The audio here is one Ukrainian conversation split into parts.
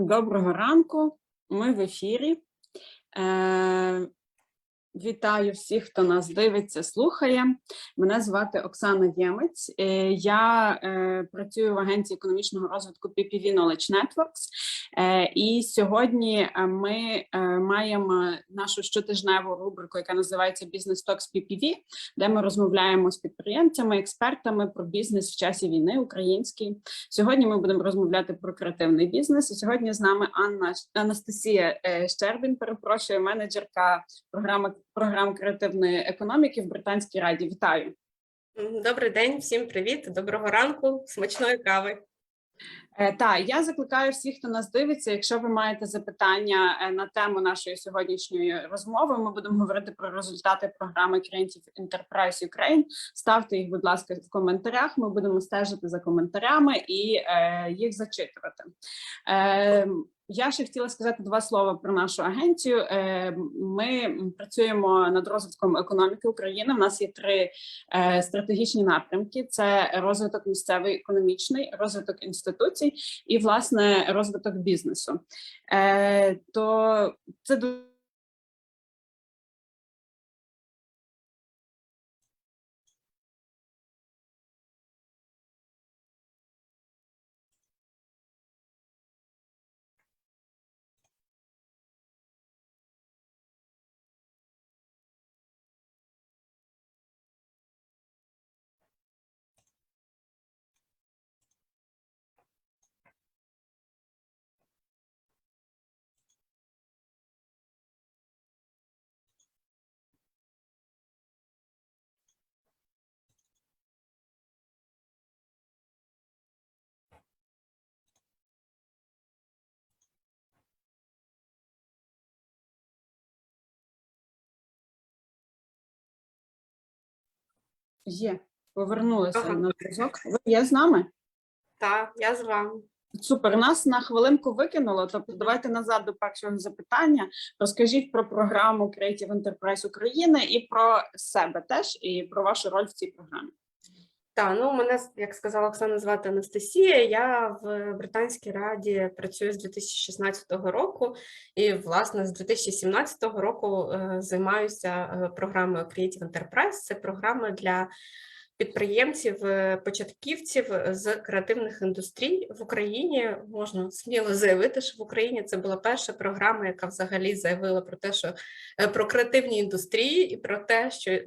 Доброго ранку. Ми в ефірі. Вітаю всіх, хто нас дивиться, слухає. Мене звати Оксана Ємець. Е, Я е, працюю в агенції економічного розвитку PPV Knowledge Networks. Е, І сьогодні е, ми е, маємо нашу щотижневу рубрику, яка називається Business Talks PPV, де ми розмовляємо з підприємцями, експертами про бізнес в часі війни український. Сьогодні ми будемо розмовляти про креативний бізнес. І сьогодні з нами Анна Анастасія е, Щербін, перепрошую, менеджерка програми програм креативної економіки в Британській раді. Вітаю. Добрий день, всім привіт, доброго ранку, смачної кави. Е, Та я закликаю всіх, хто нас дивиться. Якщо ви маєте запитання е, на тему нашої сьогоднішньої розмови, ми будемо говорити про результати програми Creative Enterprise Ukraine. Ставте їх, будь ласка, в коментарях. Ми будемо стежити за коментарями і е, їх зачитувати. Е, я ще хотіла сказати два слова про нашу агенцію. Е, Ми працюємо над розвитком економіки України. У нас є три е, стратегічні напрямки: це розвиток місцевий економічний, розвиток інституцій і власне розвиток бізнесу. Е, То це дуже є. Повернулися Ага. на зв'язок. Ви є з нами? Так, я з вами. Супер, нас на хвилинку викинуло. Тобто, давайте назад до першого запитання. Розкажіть про програму Creative Enterprise України і про себе теж, і про вашу роль в цій програмі. Так, ну мене, як сказала Оксана, звати Анастасія. Я в Британській раді працюю з 2016 року, і, власне, з 2017 року е, займаюся е, програмою Creative Enterprise. Це програма для підприємців, е, початківців з креативних індустрій в Україні. Можна сміло заявити, що в Україні це була перша програма, яка взагалі заявила про те, що про креативні індустрії і про те, що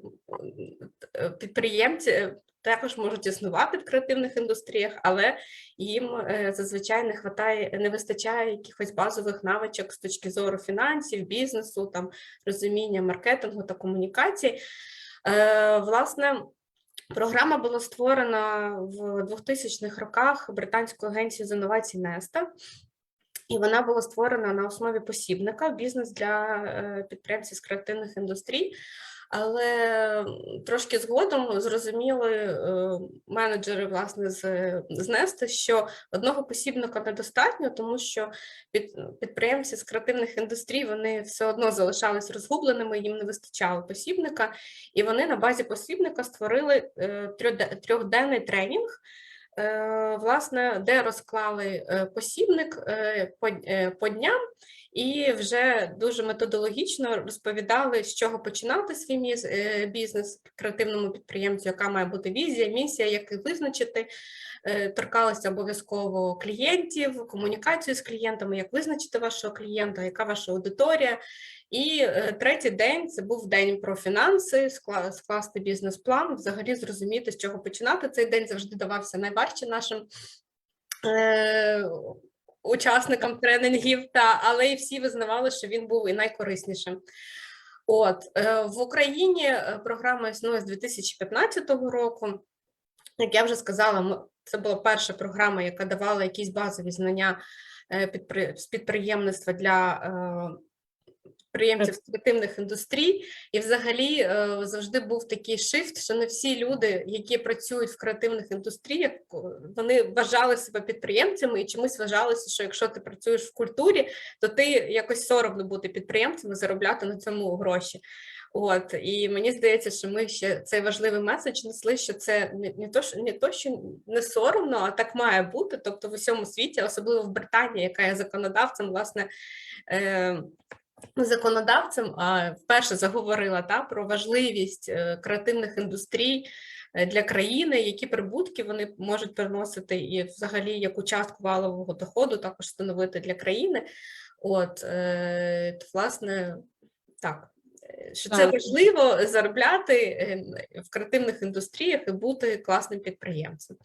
підприємці. Також можуть існувати в креативних індустріях, але їм е, зазвичай не хватає, не вистачає якихось базових навичок з точки зору фінансів, бізнесу, там розуміння маркетингу та комунікацій. Е, Власне, програма була створена в 2000-х роках британською агенцією з інновацій Неста. І вона була створена на основі посібника бізнес для е, підприємців з креативних індустрій. Але трошки згодом зрозуміли е, менеджери власне з, з Неста, що одного посібника недостатньо, тому що під, підприємці з креативних індустрій вони все одно залишались розгубленими, їм не вистачало посібника, і вони на базі посібника створили е, трьохденний тренінг. е, Власне, де розклали посібник по, по дням, і вже дуже методологічно розповідали, з чого починати свій е, бізнес креативному підприємцю, яка має бути візія, місія, як визначити. Е, Торкалися обов'язково клієнтів, комунікацію з клієнтами, як визначити вашого клієнта, яка ваша аудиторія. І е, третій день це був день про фінанси, скла- скласти бізнес-план, взагалі зрозуміти, з чого починати. Цей день завжди давався найважче нашим. Учасникам тренінгів, та але і всі визнавали, що він був і найкориснішим. От е, в Україні е, програма існує з 2015 року. Як я вже сказала, це була перша програма, яка давала якісь базові знання е, з підприємництва для підприємців креативних індустрій, і взагалі е, завжди був такий шифт, що не всі люди, які працюють в креативних індустріях, вони вважали себе підприємцями і чомусь вважалося, що якщо ти працюєш в культурі, то ти якось соромно бути підприємцем і заробляти на цьому гроші. От і мені здається, що ми ще цей важливий меседж несли, що це не, не то, що не то, що не соромно, а так має бути. Тобто в усьому світі, особливо в Британії, яка є законодавцем, власне. Е, Законодавцем а вперше заговорила та про важливість е, креативних індустрій е, для країни, які прибутки вони можуть приносити, і взагалі яку частку валового доходу також становити для країни. От е, власне, так. Що це важливо заробляти е, в креативних індустріях і бути класним підприємцем.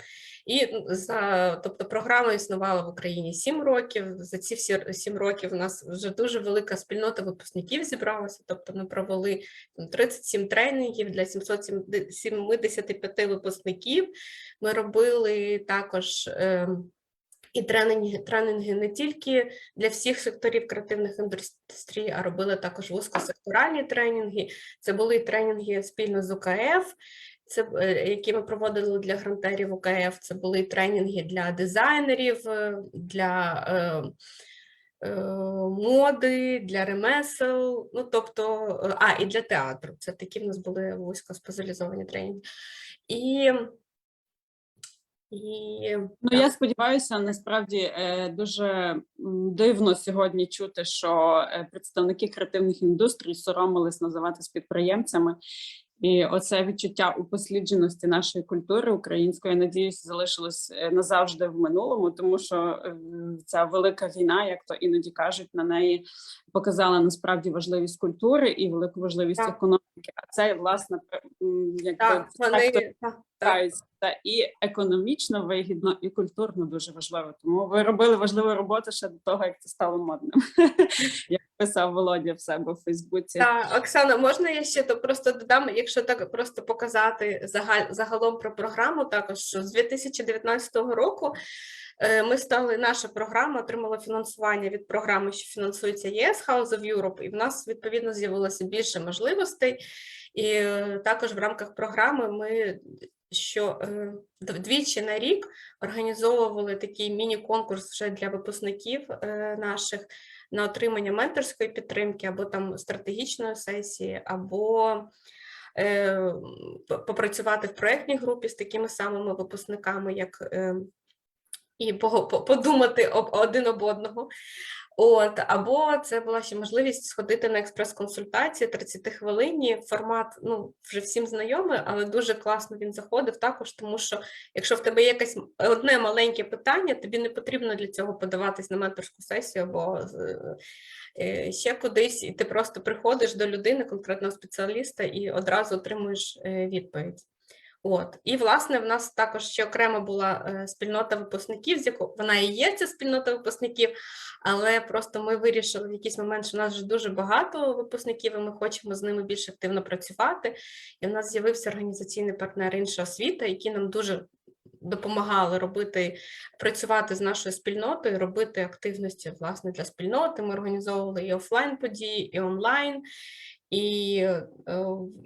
І за тобто програма існувала в Україні 7 років. За ці всі 7 років у нас вже дуже велика спільнота випускників зібралася. Тобто ми провели там, 37 тренінгів для 775 випускників. Ми робили також. ем, і тренінги, тренінги не тільки для всіх секторів креативних індустрій, а робили також вузькосекторальні тренінги. Це були тренінги спільно з УКФ, це, е, які ми проводили для грантерів УКФ. Це були тренінги для дизайнерів, е, для е, е, моди, для ремесел, ну тобто, е, а, і для театру. Це такі в нас були вузькоспеціалізовані тренінги. І, і Ну, я сподіваюся, насправді е, дуже дивно сьогодні чути, що е, представники креативних індустрій соромились називатись підприємцями. І оце відчуття упослідженості нашої культури української, я надіюсь, залишилось е, назавжди в минулому, тому що ця велика війна, як то іноді кажуть, на неї показала насправді важливість культури і велику важливість Так. економіки. А це власне якби так, вони так, Вважається і економічно вигідно, і культурно дуже важливо. Тому ви робили важливу роботу ще до того, як це стало модним. Як писав Володя в себе в Фейсбуці. Так, Оксана, можна я ще то просто додам, якщо так просто показати загаль, загалом про програму, також що з 2019 року е, ми стали, наша програма отримала фінансування від програми, що фінансується ЄС House of Europe, і в нас відповідно з'явилося більше можливостей. І е, також в рамках програми ми що е, двічі на рік організовували такий міні-конкурс вже для випускників е, наших на отримання менторської підтримки або там стратегічної сесії, або е, попрацювати в проєктній групі з такими самими випускниками, як і по- подумати один об одного. От, або це була ще можливість сходити на експрес-консультації 30 хвилинні. Формат ну вже всім знайомий, але дуже класно він заходив також, тому що якщо в тебе є якесь одне маленьке питання, тобі не потрібно для цього подаватись на менторську сесію або е, ще кудись, і ти просто приходиш до людини, конкретного спеціаліста, і одразу отримуєш е, відповідь. От і власне в нас також ще окремо була е, спільнота випускників, з якого вона і є ця спільнота випускників, але просто ми вирішили в якийсь момент, що в нас вже дуже багато випускників, і ми хочемо з ними більш активно працювати. І в нас з'явився організаційний партнер інша освіта, які нам дуже допомагали робити, працювати з нашою спільнотою, робити активності власне для спільноти. Ми організовували і офлайн події, і онлайн. І, е,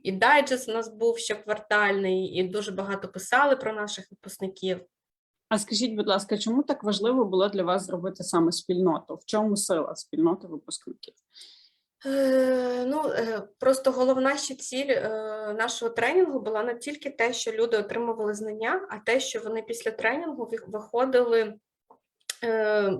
і дайджест у нас був щоквартальний, і дуже багато писали про наших випускників. А скажіть, будь ласка, чому так важливо було для вас зробити саме спільноту? В чому сила спільноти випускників? Е, Ну, е, просто головна ще ціль е, нашого тренінгу була не тільки те, що люди отримували знання, а те, що вони після тренінгу виходили е,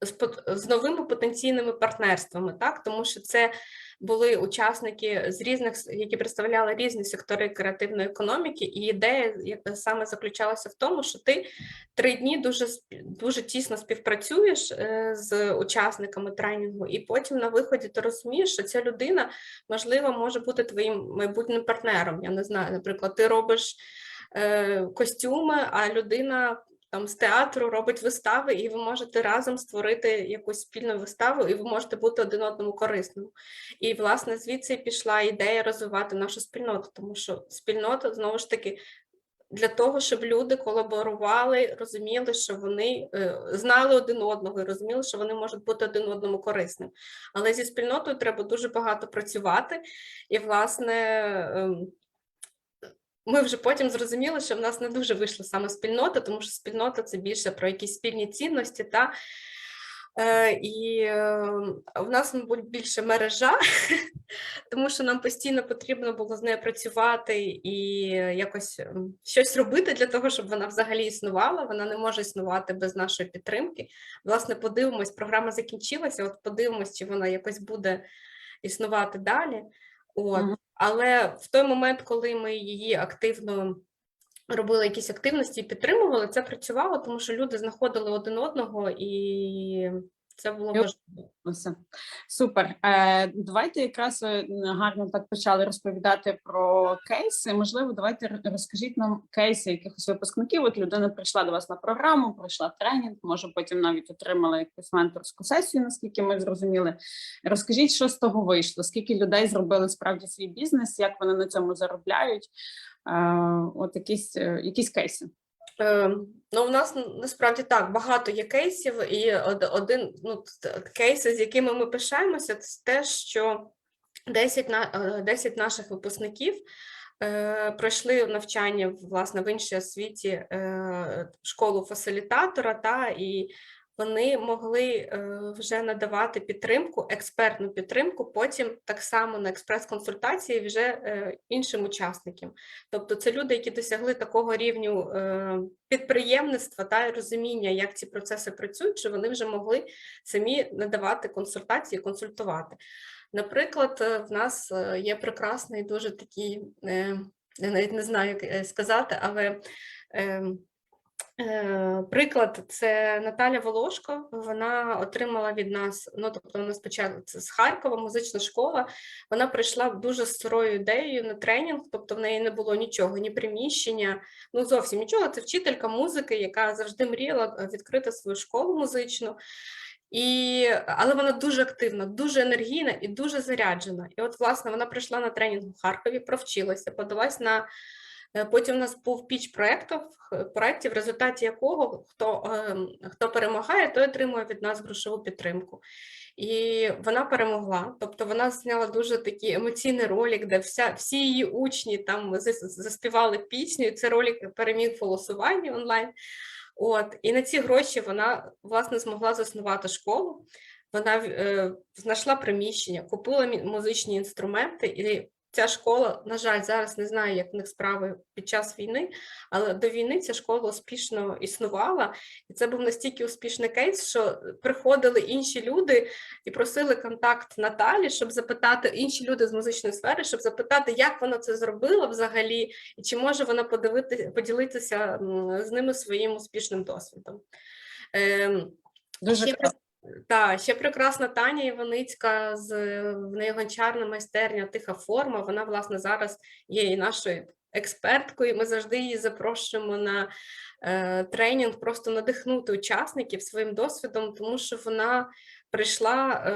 з, пот- з новими потенційними партнерствами, так? Тому що це були учасники з різних, які представляли різні сектори креативної економіки, і ідея саме заключалася в тому, що ти три дні дуже дуже тісно співпрацюєш е, з учасниками тренінгу, і потім на виході ти розумієш, що ця людина можливо може бути твоїм майбутнім партнером. Я не знаю, наприклад, ти робиш е, костюми, а людина. Там з театру робить вистави, і ви можете разом створити якусь спільну виставу, і ви можете бути один одному корисним. І, власне, звідси пішла ідея розвивати нашу спільноту, тому що спільнота знову ж таки для того, щоб люди колаборували, розуміли, що вони е, знали один одного і розуміли, що вони можуть бути один одному корисним. Але зі спільнотою треба дуже багато працювати, і, власне. Ми вже потім зрозуміли, що в нас не дуже вийшла саме спільнота, тому що спільнота це більше про якісь спільні цінності та Е, І е, в нас, мабуть, більше мережа, тому що нам постійно потрібно було з нею працювати і якось щось робити для того, щоб вона взагалі існувала. Вона не може існувати без нашої підтримки. Власне, подивимось, програма закінчилася. От подивимось, чи вона якось буде існувати далі. От. Але в той момент, коли ми її активно робили якісь активності і підтримували, це працювало, тому що люди знаходили один одного, і це було важливо. Все. Супер. Е, давайте якраз ви гарно так почали розповідати про кейси. Можливо, давайте розкажіть нам кейси якихось випускників. От людина прийшла до вас на програму, пройшла тренінг, може потім навіть отримала якусь менторську сесію, наскільки ми зрозуміли. Розкажіть, що з того вийшло? Скільки людей зробили справді свій бізнес, як вони на цьому заробляють? Е, от якісь, е, якісь кейси. Е, Ну, у нас насправді так багато є кейсів, і один ну, кейси, з якими ми пишаємося, це те, що 10, на, е, 10 наших випускників е, пройшли навчання власне в іншій освіті е, школу фасилітатора, та і вони могли е, вже надавати підтримку, експертну підтримку, потім так само на експрес-консультації вже е, іншим учасникам. Тобто це люди, які досягли такого рівню е, підприємництва та розуміння, як ці процеси працюють, що вони вже могли самі надавати консультації, консультувати. Наприклад, в нас є прекрасний дуже такий, я навіть не знаю, як сказати, але е, Е, Приклад це Наталя Волошко. Вона отримала від нас. Ну тобто, вона спочатку це з Харкова, музична школа. Вона прийшла дуже з сирою ідеєю на тренінг, тобто в неї не було нічого, ні приміщення, ну зовсім нічого. Це вчителька музики, яка завжди мріяла е, відкрити свою школу музичну. І, але вона дуже активна, дуже енергійна і дуже заряджена. І от, власне, вона прийшла на тренінг в Харкові, провчилася, подалась на Е, Потім у нас був піч проєктів, проєктів, в результаті якого хто, ем, хто перемагає, той отримує від нас грошову підтримку. І вона перемогла. Тобто вона зняла дуже такий емоційний ролик, де вся, всі її учні там заспівали пісню. і Цей ролик переміг в голосуванні онлайн. От, і на ці гроші вона власне змогла заснувати школу. Вона е, знайшла приміщення, купила музичні інструменти, і ця школа, на жаль, зараз не знаю, як в них справи під час війни, але до війни ця школа успішно існувала, і це був настільки успішний кейс, що приходили інші люди і просили контакт Наталі, щоб запитати інші люди з музичної сфери, щоб запитати, як вона це зробила взагалі, і чи може вона подивити, поділитися з ними своїм успішним досвідом. Ем, Дуже Ще. Так, ще прекрасна Таня Іваницька з в неї гончарна майстерня Тиха форма. Вона, власне, зараз є і нашою експерткою. Ми завжди її запрошуємо на е, тренінг, просто надихнути учасників своїм досвідом, тому що вона прийшла е,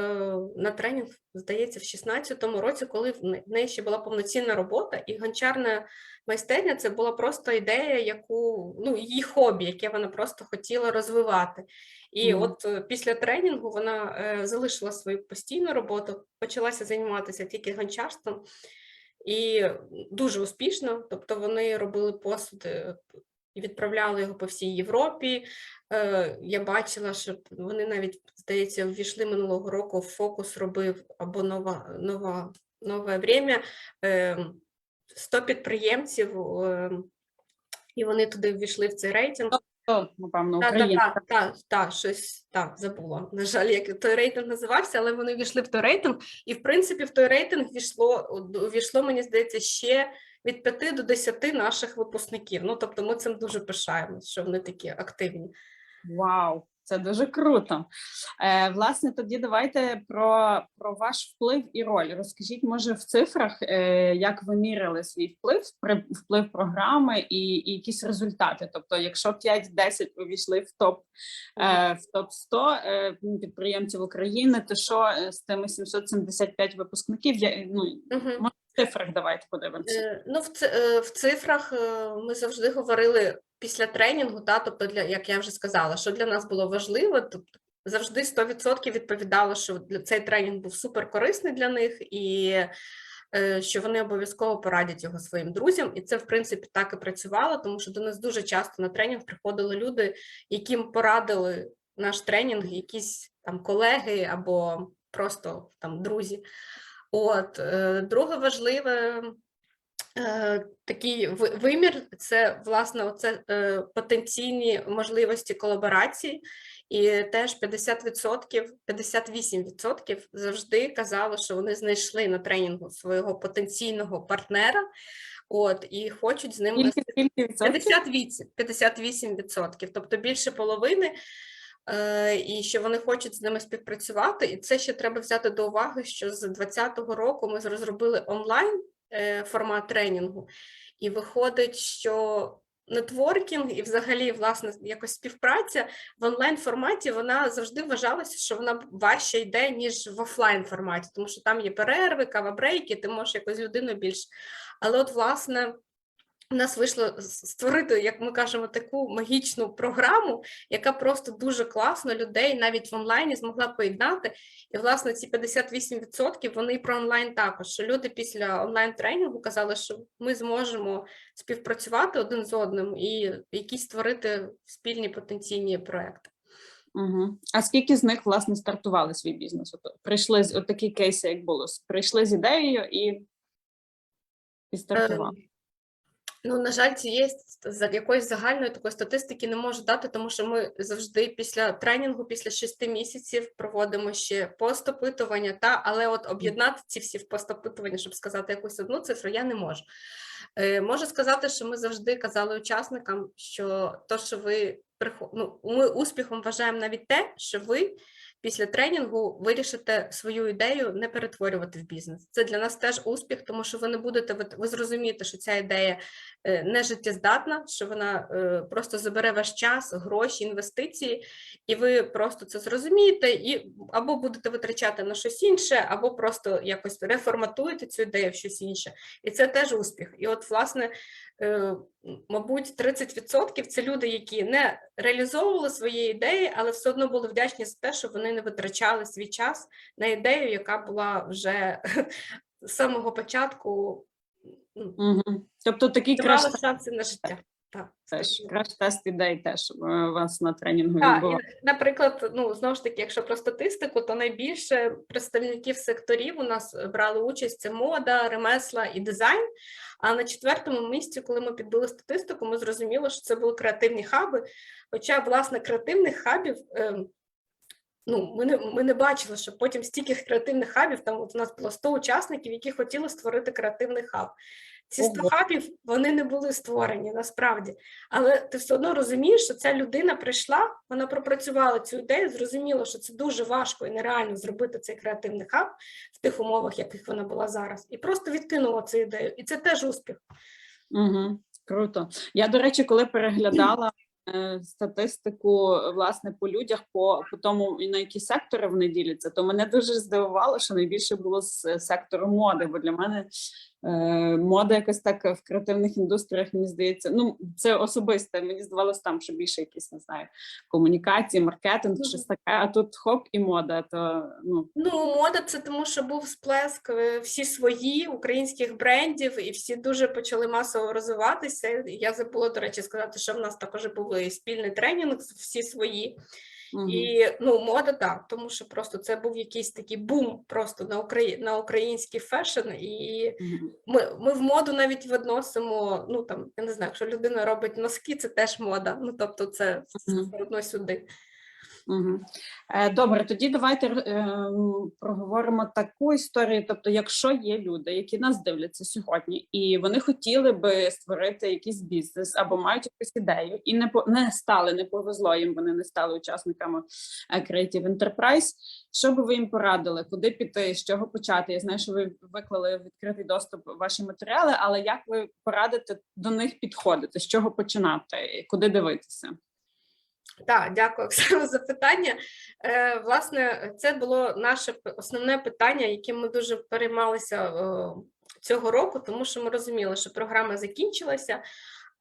на тренінг, здається, в 16-му році, коли в неї ще була повноцінна робота, і гончарна майстерня це була просто ідея, яку ну її хобі, яке вона просто хотіла розвивати. І Мгм. от е, після тренінгу вона е, залишила свою постійну роботу, почалася займатися тільки гончарством і дуже успішно. Тобто вони робили посуд і відправляли його по всій Європі. Е, Я бачила, що вони навіть, здається, ввійшли минулого року в фокус робив або нова, нова, нове время. е, 100 підприємців, е, і вони туди ввійшли в цей рейтинг. Напевно, Так, Україна. так, так, так, щось так, забула. На жаль, як той рейтинг називався, але вони війшли в той рейтинг, і в принципі в той рейтинг війшло, війшло, мені здається, ще від 5 до 10 наших випускників. Ну тобто ми цим дуже пишаємось, що вони такі активні. Вау, це дуже круто. Е, власне, тоді давайте про, про ваш вплив і роль. Розкажіть, може, в цифрах, е, як ви міряли свій вплив, вплив програми і, і якісь результати. Тобто, якщо 5-10 ви війшли в топ е, в топ 100 е, підприємців України, то що е, з тими 775 випускників? Я, ну, Мгм. в цифрах давайте подивимося. Е, Ну, в, е, в цифрах е, ми завжди говорили після тренінгу, та, тобто, для, як я вже сказала, що для нас було важливо, тобто завжди 100% відповідало, що цей тренінг був супер корисний для них і що вони обов'язково порадять його своїм друзям. І це, в принципі, так і працювало, тому що до нас дуже часто на тренінг приходили люди, яким порадили наш тренінг, якісь там колеги або просто там друзі. От, е, друге важливе е, такий вимір це власне оце, е, потенційні можливості колаборації. І теж 50%, 58% завжди казали, що вони знайшли на тренінгу свого потенційного партнера, от і хочуть з ним Скільки, скільки відсотків? 58, 58%, тобто більше половини, і що вони хочуть з ними співпрацювати. І це ще треба взяти до уваги, що з 2020 року ми розробили онлайн е, формат тренінгу, і виходить, що нетворкінг і взагалі власне якось співпраця в онлайн форматі вона завжди вважалася, що вона важче йде, ніж в офлайн форматі, тому що там є перерви, кава-брейки, ти можеш якось людину більш. Але от, власне, у нас вийшло створити, як ми кажемо, таку магічну програму, яка просто дуже класно людей навіть в онлайні змогла поєднати. І, власне, ці 58% вони про онлайн також. Що люди після онлайн-тренінгу казали, що ми зможемо співпрацювати один з одним і якісь створити спільні потенційні проекти. Угу. А скільки з них власне стартували свій бізнес? От, прийшли з от такі кейси, як було. Прийшли з ідеєю і, і стартували. Ну, на жаль, цієї якоїсь загальної такої статистики не можу дати, тому що ми завжди після тренінгу, після шести місяців проводимо ще постопитування, та але от об'єднати ці всі постопитування, щоб сказати якусь одну цифру, я не можу. Е, можу сказати, що ми завжди казали учасникам, що то, що ви ну, ми успіхом вважаємо навіть те, що ви після тренінгу вирішите свою ідею не перетворювати в бізнес. Це для нас теж успіх, тому що ви не будете ви, зрозумієте, що ця ідея е, не життєздатна, що вона е, просто забере ваш час, гроші, інвестиції, і ви просто це зрозумієте, і або будете витрачати на щось інше, або просто якось реформатуєте цю ідею в щось інше. І це теж успіх. І от, власне, е, мабуть, 30% це люди, які не реалізовували свої ідеї, але все одно були вдячні за те, що вони не витрачали свій час на ідею, яка була вже з самого початку. Угу. Тобто такий давала краш шанси на життя. Так, теж скажімо. краш тест ідей теж е, у вас на тренінгу відбувається. наприклад, ну знову ж таки, якщо про статистику, то найбільше представників секторів у нас брали участь це мода, ремесла і дизайн. А на четвертому місці, коли ми підбили статистику, ми зрозуміли, що це були креативні хаби. Хоча, власне, креативних хабів. ем, Ну, ми не, ми не бачили, що потім стільки креативних хабів, там от у нас було 100 учасників, які хотіли створити креативний хаб. Ці 100 хабів вони не були створені насправді. Але ти все одно розумієш, що ця людина прийшла, вона пропрацювала цю ідею, зрозуміла, що це дуже важко і нереально зробити цей креативний хаб в тих умовах, яких вона була зараз, і просто відкинула цю ідею. І це теж успіх. Угу. Круто. Я, до речі, коли переглядала е, статистику власне по людях, по, по тому, на які сектори вони діляться, то мене дуже здивувало, що найбільше було з е, сектору моди, бо для мене мода якось так в креативних індустріях, мені здається, ну це особисте. Мені здавалося там, що більше якісь не знаю, комунікації, маркетинг, Мгм. щось таке. А тут хоп і мода. То ну Ну, мода це тому, що був сплеск е, всі свої українських брендів, і всі дуже почали масово розвиватися. Я забула, до речі, сказати, що в нас також був спільний тренінг, всі свої. Мгм. І ну, мода так, тому що просто це був якийсь такий бум просто на Украї... на український фешн. І Мгм. ми, ми в моду навіть відносимо. Ну там я не знаю, якщо людина робить носки, це теж мода. Ну тобто, це все одно сюди. Е, добре, тоді давайте е, проговоримо таку історію. Тобто, якщо є люди, які нас дивляться сьогодні, і вони хотіли би створити якийсь бізнес або мають якусь ідею, і не по не стали, не повезло їм, вони не стали учасниками е, Creative Enterprise, Що би ви їм порадили? Куди піти, з чого почати? Я знаю, що ви виклали відкритий доступ ваші матеріали, але як ви порадите до них підходити? З чого починати? Куди дивитися? Так, дякую, Оксана, за питання. Е, власне, це було наше основне питання, яким ми дуже переймалися е, цього року, тому що ми розуміли, що програма закінчилася.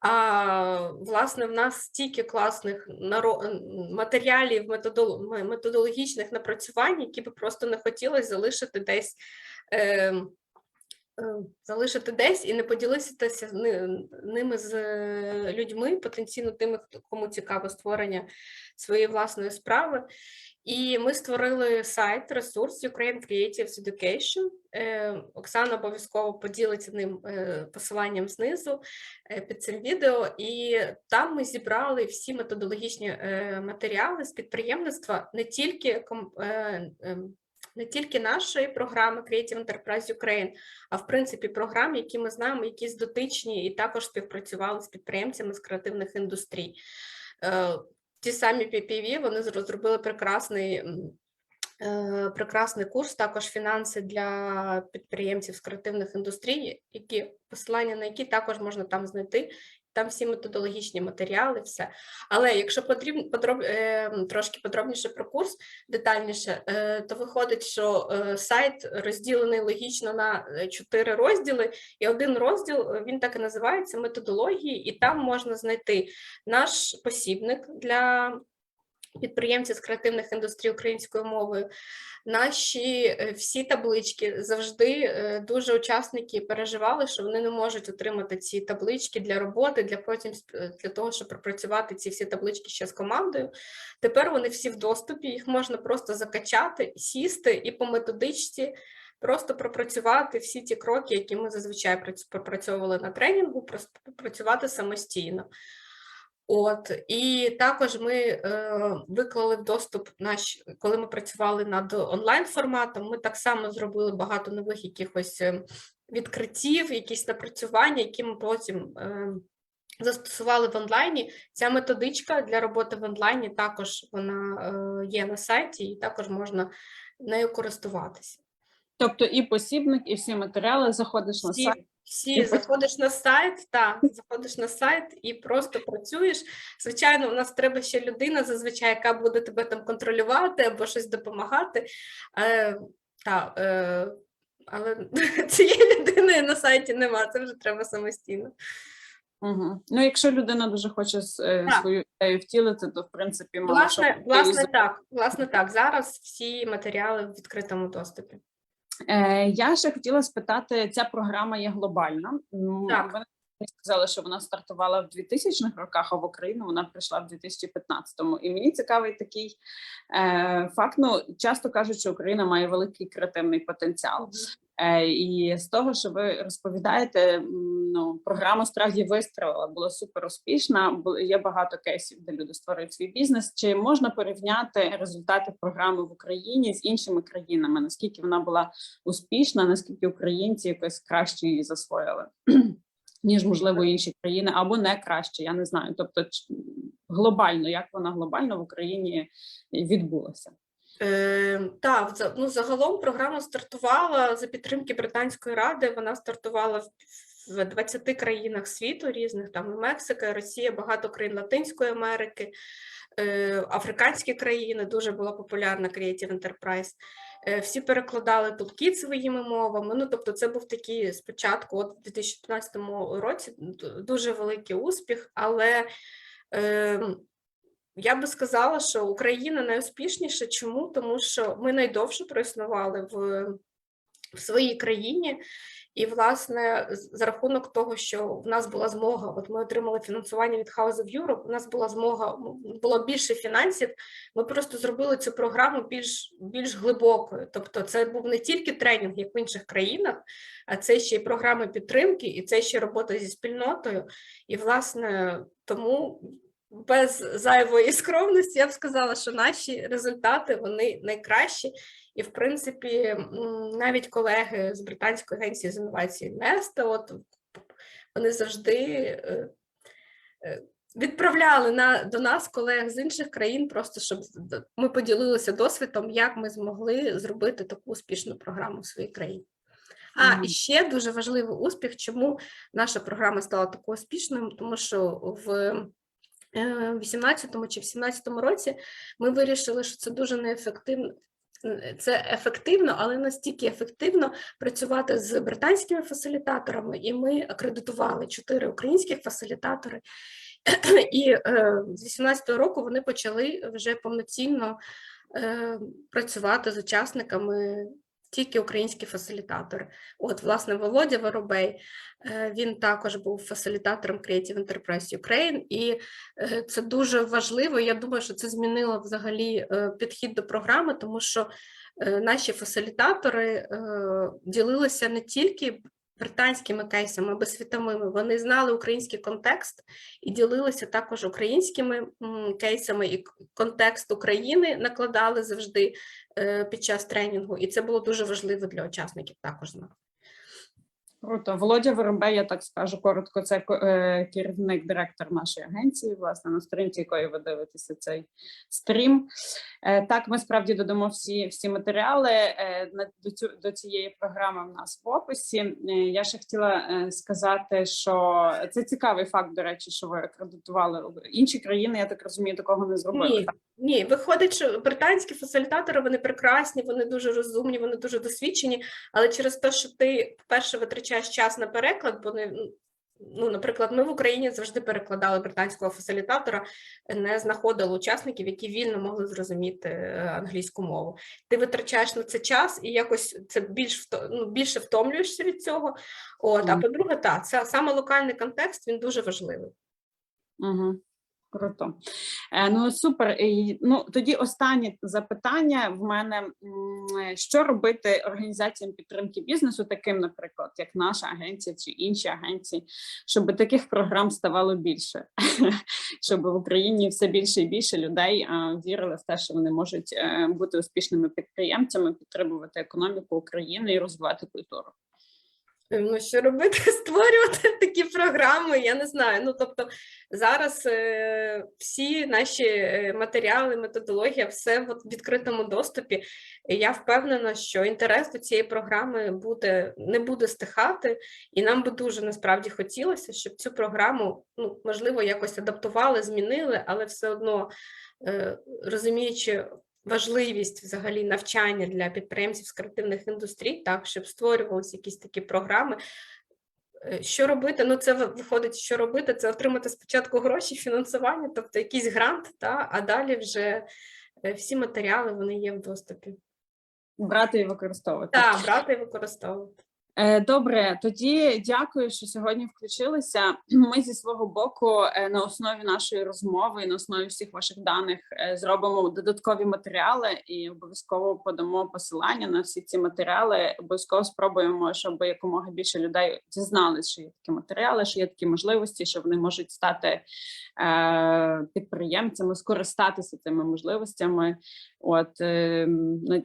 А власне, в нас стільки класних матеріалів, методологічних напрацювань, які би просто не хотілося залишити десь. Е, залишити десь і не поділитися ними з е, людьми, потенційно тими, кому цікаво створення своєї власної справи. І ми створили сайт, ресурс Ukraine Creatives Education. Е, Оксана обов'язково поділиться ним е, посиланням знизу е, під цим відео. І там ми зібрали всі методологічні е, матеріали з підприємництва не тільки е, ем, не тільки нашої програми Creative Enterprise Ukraine, а в принципі програм, які ми знаємо, якісь дотичні, і також співпрацювали з підприємцями з креативних індустрій. Е, Ті самі PPV, вони розробили прекрасний. е, Прекрасний курс, також фінанси для підприємців з креативних індустрій, які посилання на які також можна там знайти. Там всі методологічні матеріали, все. Але якщо потрібно подроб, е, трошки подробніше про курс, детальніше, е, то виходить, що е, сайт розділений логічно на е, чотири розділи, і один розділ він так і називається методології, і там можна знайти наш посібник для підприємців з креативних індустрій українською мовою. Наші е, всі таблички завжди е, дуже учасники переживали, що вони не можуть отримати ці таблички для роботи, для потім е, для того, щоб пропрацювати ці всі таблички ще з командою. Тепер вони всі в доступі, їх можна просто закачати, сісти і по методичці просто пропрацювати всі ті кроки, які ми зазвичай прац- пропрацьовували на тренінгу, просто пропрацювати самостійно. От і також ми е, виклали в доступ наш, коли ми працювали над онлайн форматом. Ми так само зробили багато нових якихось е, відкриттів, якісь напрацювання, які ми потім е, застосували в онлайні. Ця методичка для роботи в онлайні також вона е, є на сайті, і також можна нею користуватися. Тобто і посібник, і всі матеріали заходиш на сайт. Всі заходиш на сайт, так, заходиш на сайт і просто працюєш. Звичайно, у нас треба ще людина, зазвичай, яка буде тебе там контролювати або щось допомагати. Е, та, е, але цієї людини на сайті нема, це вже треба самостійно. Угу. Ну, якщо людина дуже хоче е, свою ідею втілити, то в принципі мало Власне, власне, так, власне, так. Зараз всі матеріали в відкритому доступі. Е, Я ще хотіла спитати, ця програма є глобальна. Так. Ви сказали, що вона стартувала в 2000-х роках, а в Україну вона прийшла в 2015-му. І мені цікавий такий е, факт. Ну, часто кажуть, що Україна має великий креативний потенціал. Е, і з того, що ви розповідаєте, ну програма справді вистрілила, була супер успішна. Є багато кейсів, де люди створюють свій бізнес. Чи можна порівняти результати програми в Україні з іншими країнами? Наскільки вона була успішна, наскільки українці якось краще її засвоїли? Ніж можливо інші країни, або не краще, я не знаю. Тобто, глобально, як вона глобально в Україні відбулася? Е, так, ну, загалом програма стартувала за підтримки Британської ради. Вона стартувала в, в 20 країнах світу різних, там і Мексика, Росія, багато країн Латинської Америки, африканські країни, дуже була популярна Creative Enterprise. Е, всі перекладали тулкіт своїми мовами. Ну, тобто, це був такий спочатку, от в 2015 році, дуже великий успіх, але. Е, я би сказала, що Україна найуспішніша. Чому? Тому що ми найдовше проіснували в, в своїй країні, і, власне, за рахунок того, що в нас була змога, от ми отримали фінансування від House of Europe, у нас була змога, було більше фінансів. Ми просто зробили цю програму більш, більш глибокою. Тобто, це був не тільки тренінг, як в інших країнах, а це ще й програми підтримки, і це ще робота зі спільнотою. І, власне, тому без зайвої скромності я б сказала, що наші результати вони найкращі. І, в принципі, навіть колеги з британської агенції з інновацій Неста, от вони завжди е, е, відправляли на, до нас колег з інших країн, просто щоб ми поділилися досвідом, як ми змогли зробити таку успішну програму в своїй країні. А Мгм. і ще дуже важливий успіх, чому наша програма стала такою успішною, тому що в е, 18-му чи в 17-му році ми вирішили, що це дуже неефективно. Це ефективно, але настільки ефективно працювати з британськими фасилітаторами, і ми акредитували чотири українських фасилітатори. І е, з 18-го року вони почали вже повноцінно е, працювати з учасниками тільки українські фасилітатори. От, власне, Володя Воробей, е, він також був фасилітатором Creative Enterprise Ukraine, і е, це дуже важливо. Я думаю, що це змінило взагалі е, підхід до програми, тому що наші фасилітатори ділилися не тільки британськими кейсами або світовими, вони знали український контекст і ділилися також українськими кейсами, і контекст України накладали завжди е, під час тренінгу, і це було дуже важливо для учасників також знати. Круто. Володя Воробей, я так скажу коротко, це е, керівник, директор нашої агенції, власне, на сторінці якої ви дивитеся цей стрім. Е, Так, ми справді додамо всі, всі матеріали е, до, цю, до цієї програми в нас в описі. Я ще хотіла сказати, що це цікавий факт, до речі, що ви акредитували інші країни, я так розумію, такого не зробили. Ні, ні, виходить, що британські фасилітатори вони прекрасні, вони дуже розумні, вони дуже досвідчені, але через те, що ти, по-перше, витрачаєш час на переклад, вони. Ну, наприклад, ми в Україні завжди перекладали британського фасилітатора, не знаходили учасників, які вільно могли зрозуміти е, англійську мову. Ти витрачаєш на це час і якось це більш ну, більше втомлюєшся від цього. От, а по-друге, так, це саме локальний контекст він дуже важливий. Угу. Круто. Е, ну супер. Ну тоді останнє запитання в мене: що робити організаціям підтримки бізнесу, таким, наприклад, як наша агенція чи інші агенції, щоб таких програм ставало більше, щоб в Україні все більше і більше людей вірили в те, що вони можуть е, бути успішними підприємцями, підтримувати економіку України і розвивати культуру. Ну, що робити? Створювати такі програми, я не знаю. Ну, тобто, зараз е, всі наші е, матеріали, методологія, все в відкритому доступі. І я впевнена, що інтерес до цієї програми буде, не буде стихати, і нам би дуже насправді хотілося, щоб цю програму, ну, можливо, якось адаптували, змінили, але все одно е, розуміючи важливість взагалі навчання для підприємців з креативних індустрій, так, щоб створювалися якісь такі програми. Е, Що робити? Ну, це виходить, що робити, це отримати спочатку гроші, фінансування, тобто якийсь грант, та, а далі вже е, всі матеріали вони є в доступі. Брати і використовувати. Так, брати і використовувати. Е, Добре, тоді дякую, що сьогодні включилися. Ми зі свого боку е, на основі нашої розмови, на основі всіх ваших даних е, зробимо додаткові матеріали і обов'язково подамо посилання на всі ці матеріали. Обов'язково спробуємо, щоб якомога більше людей дізналися, що є такі матеріали, що є такі можливості, що вони можуть стати підприємцями, скористатися цими можливостями. От е,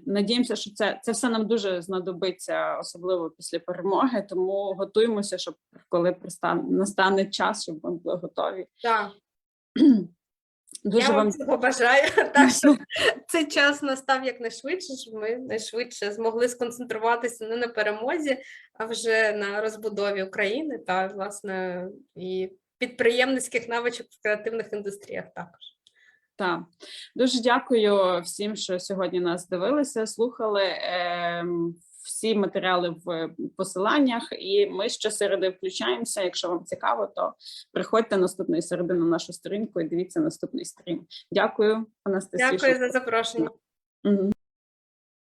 надіємося, що це, це все нам дуже знадобиться, особливо після перемоги. Тому готуємося, щоб коли пристане настане час, щоб ми були готові. Так, Дуже я вам цього бажаю. Так, щоб цей час настав якнайшвидше, щоб ми найшвидше змогли сконцентруватися не на перемозі, а вже на розбудові України та, власне, і підприємницьких навичок в креативних індустріях також. Так, дуже дякую всім, що сьогодні нас дивилися, слухали. Всі матеріали в посиланнях, і ми щосереди включаємося. Якщо вам цікаво, то приходьте наступної середи на нашу сторінку і дивіться наступний стрім. Дякую, Анастасія. Дякую за запрошення. Мгм.